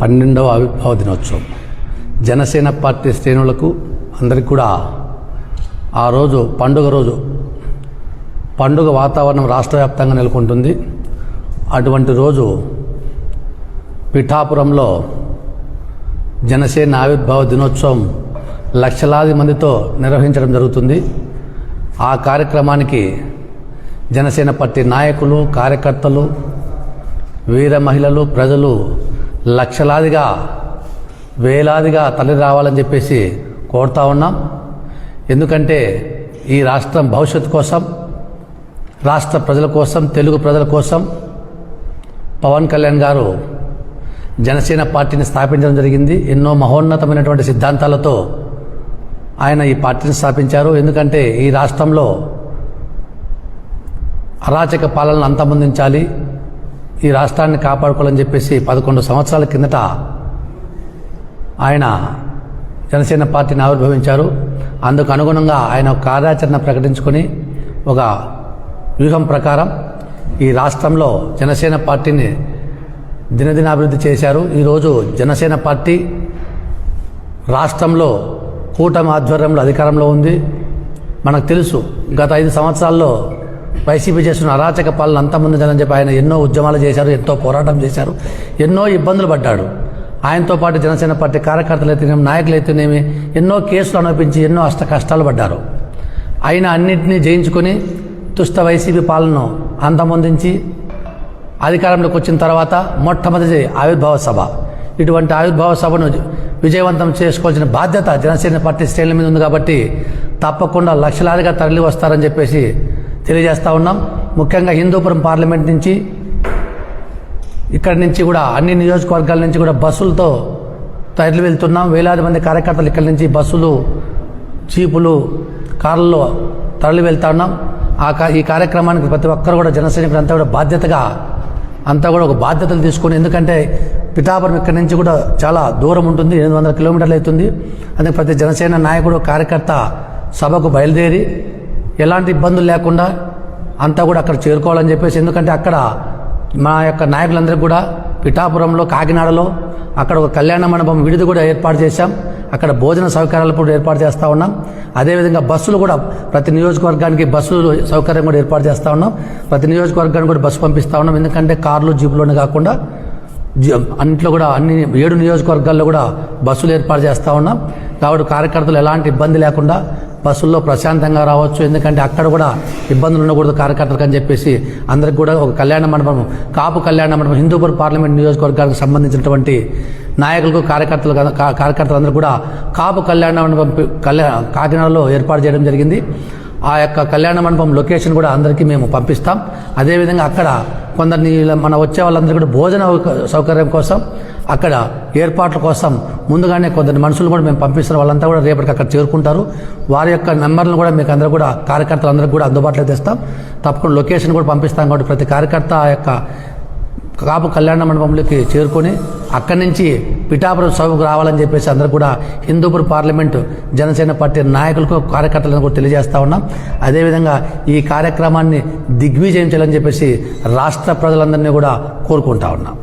పన్నెండవ ఆవిర్భావ దినోత్సవం. జనసేన పార్టీ శ్రేణులకు అందరికీ కూడా ఆ రోజు పండుగ రోజు పండుగ వాతావరణం రాష్ట్ర వ్యాప్తంగా నెలకొంటుంది. అటువంటి రోజు పిఠాపురంలో జనసేన ఆవిర్భావ దినోత్సవం లక్షలాది మందితో నిర్వహించడం జరుగుతుంది. ఆ కార్యక్రమానికి జనసేన పార్టీ నాయకులు కార్యకర్తలు వీర మహిళలు ప్రజలు లక్షలాదిగా వేలాదిగా తల్లి రావాలని చెప్పేసి కోరుతా ఉన్నాం. ఎందుకంటే ఈ రాష్ట్రం భవిష్యత్తు కోసం రాష్ట్ర ప్రజల కోసం తెలుగు ప్రజల కోసం పవన్ కళ్యాణ్ గారు జనసేన పార్టీని స్థాపించడం జరిగింది. ఎన్నో మహోన్నతమైనటువంటి సిద్ధాంతాలతో ఆయన ఈ పార్టీని స్థాపించారు. ఎందుకంటే ఈ రాష్ట్రంలో అరాచక పాలనను అంతమొందించాలి. ఈ రాష్ట్రాన్ని కాపాడుకోవాలని చెప్పేసి పదకొండు సంవత్సరాల కిందట ఆయన జనసేన పార్టీని ఆవిర్భవించారు. అందుకు అనుగుణంగా ఆయన ఒక కార్యాచరణ ప్రకటించుకొని ఒక వ్యూహం ప్రకారం ఈ రాష్ట్రంలో జనసేన పార్టీని దినదినాభివృద్ధి చేశారు. ఈరోజు జనసేన పార్టీ రాష్ట్రంలో కూటమి ఆధ్వర్యంలో అధికారంలో ఉంది. మనకు తెలుసు గత ఐదు సంవత్సరాల్లో వైసీపీ చేస్తున్న అరాచక పాలన అంతమందించాలని చెప్పి ఆయన ఎన్నో ఉద్యమాలు చేశారు ఎంతో పోరాటం చేశారు ఎన్నో ఇబ్బందులు పడ్డాడు. ఆయనతో పాటు జనసేన పార్టీ కార్యకర్తలు అయితేనేమి నాయకులు అయితేనేమి ఎన్నో కేసులు అనుపించి ఎన్నో అష్ట కష్టాలు పడ్డారు. ఆయన అన్నింటినీ జయించుకొని తుష్ట వైసీపీ పాలనను అంతమొందించి అధికారంలోకి వచ్చిన తర్వాత మొట్టమొదటి ఆవిర్భావ సభ. ఇటువంటి ఆవిర్భావ సభను విజయవంతం చేసుకోవాల్సిన బాధ్యత జనసేన పార్టీ శ్రేణుల మీద ఉంది కాబట్టి తప్పకుండా లక్షలాదిగా తరలి వస్తారని చెప్పేసి తెలియజేస్తూ ఉన్నాం. ముఖ్యంగా హిందూపురం పార్లమెంట్ నుంచి ఇక్కడి నుంచి కూడా అన్ని నియోజకవర్గాల నుంచి కూడా బస్సులతో తరలి వెళ్తున్నాం. వేలాది మంది కార్యకర్తలు ఇక్కడి నుంచి బస్సులు చీపులు కార్లలో తరలి వెళ్తా ఉన్నాం. ఆ కా- ఈ కార్యక్రమానికి ప్రతి ఒక్కరు కూడా జనసైనికులు అంతా కూడా బాధ్యతగా అంతా కూడా ఒక బాధ్యతలు తీసుకొని ఎందుకంటే పిఠాపురం ఇక్కడి నుంచి కూడా చాలా దూరం ఉంటుంది. ఎనిమిది వందల కిలోమీటర్లు అవుతుంది. అందుకే ప్రతి జనసేన నాయకుడు కార్యకర్త సభకు బయలుదేరి ఎలాంటి ఇబ్బందులు లేకుండా అంతా కూడా అక్కడ చేరుకోవాలని చెప్పేసి ఎందుకంటే అక్కడ మా యొక్క నాయకులందరికీ కూడా పిఠాపురంలో కాకినాడలో అక్కడ ఒక కళ్యాణ మండపం విడిది కూడా ఏర్పాటు చేశాం. అక్కడ భోజన సౌకర్యాలు కూడా ఏర్పాటు చేస్తూ ఉన్నాం. అదేవిధంగా బస్సులు కూడా ప్రతి నియోజకవర్గానికి బస్సులు సౌకర్యం కూడా ఏర్పాటు చేస్తూ ఉన్నాం. ప్రతి నియోజకవర్గానికి కూడా బస్సు పంపిస్తూ ఉన్నాం. ఎందుకంటే కార్లు జీపులోనే కాకుండా అన్నింటిలో కూడా అన్ని ఏడు నియోజకవర్గాల్లో కూడా బస్సులు ఏర్పాటు చేస్తూ ఉన్నాం. కాబట్టి కార్యకర్తలు ఎలాంటి ఇబ్బంది లేకుండా బస్సుల్లో ప్రశాంతంగా రావచ్చు. ఎందుకంటే అక్కడ కూడా ఇబ్బందులు ఉండకూడదు కార్యకర్తలకు అని చెప్పేసి అందరికి కూడా ఒక కళ్యాణ మండపం కాపు కళ్యాణ మండపం హిందూపూర్ పార్లమెంట్ నియోజకవర్గానికి సంబంధించినటువంటి నాయకులకు కార్యకర్తలు కార్యకర్తలందరూ కూడా కాపు కళ్యాణ మండపం కళ్యాణ కాకినాడలో ఏర్పాటు చేయడం జరిగింది. ఆ యొక్క కళ్యాణ మండపం లొకేషన్ కూడా అందరికీ మేము పంపిస్తాం. అదేవిధంగా అక్కడ కొందరిని మన వచ్చే వాళ్ళందరూ కూడా భోజన సౌకర్యం కోసం అక్కడ ఏర్పాట్ల కోసం ముందుగానే కొందరు మనుషులు కూడా మేము పంపిస్తున్న వాళ్ళంతా కూడా రేపటికి అక్కడ చేరుకుంటారు. వారి యొక్క నెంబర్లను కూడా మీకు అందరూ కూడా కార్యకర్తలందరికీ కూడా అందుబాటులో తెస్తాం. తప్పకుండా లొకేషన్ కూడా పంపిస్తాం కాబట్టి ప్రతి కార్యకర్త ఆ యొక్క కాపు కళ్యాణ మండపంలోకి చేరుకొని అక్కడి నుంచి పిఠాపురం సభకు రావాలని చెప్పేసి అందరూ కూడా హిందూపూర్ పార్లమెంటు జనసేన పార్టీ నాయకులకు కార్యకర్తలను కూడా తెలియజేస్తా ఉన్నాం. అదేవిధంగా ఈ కార్యక్రమాన్ని దిగ్విజయం చేయాలని చెప్పేసి రాష్ట్ర ప్రజలందరినీ కూడా కోరుకుంటా ఉన్నాం.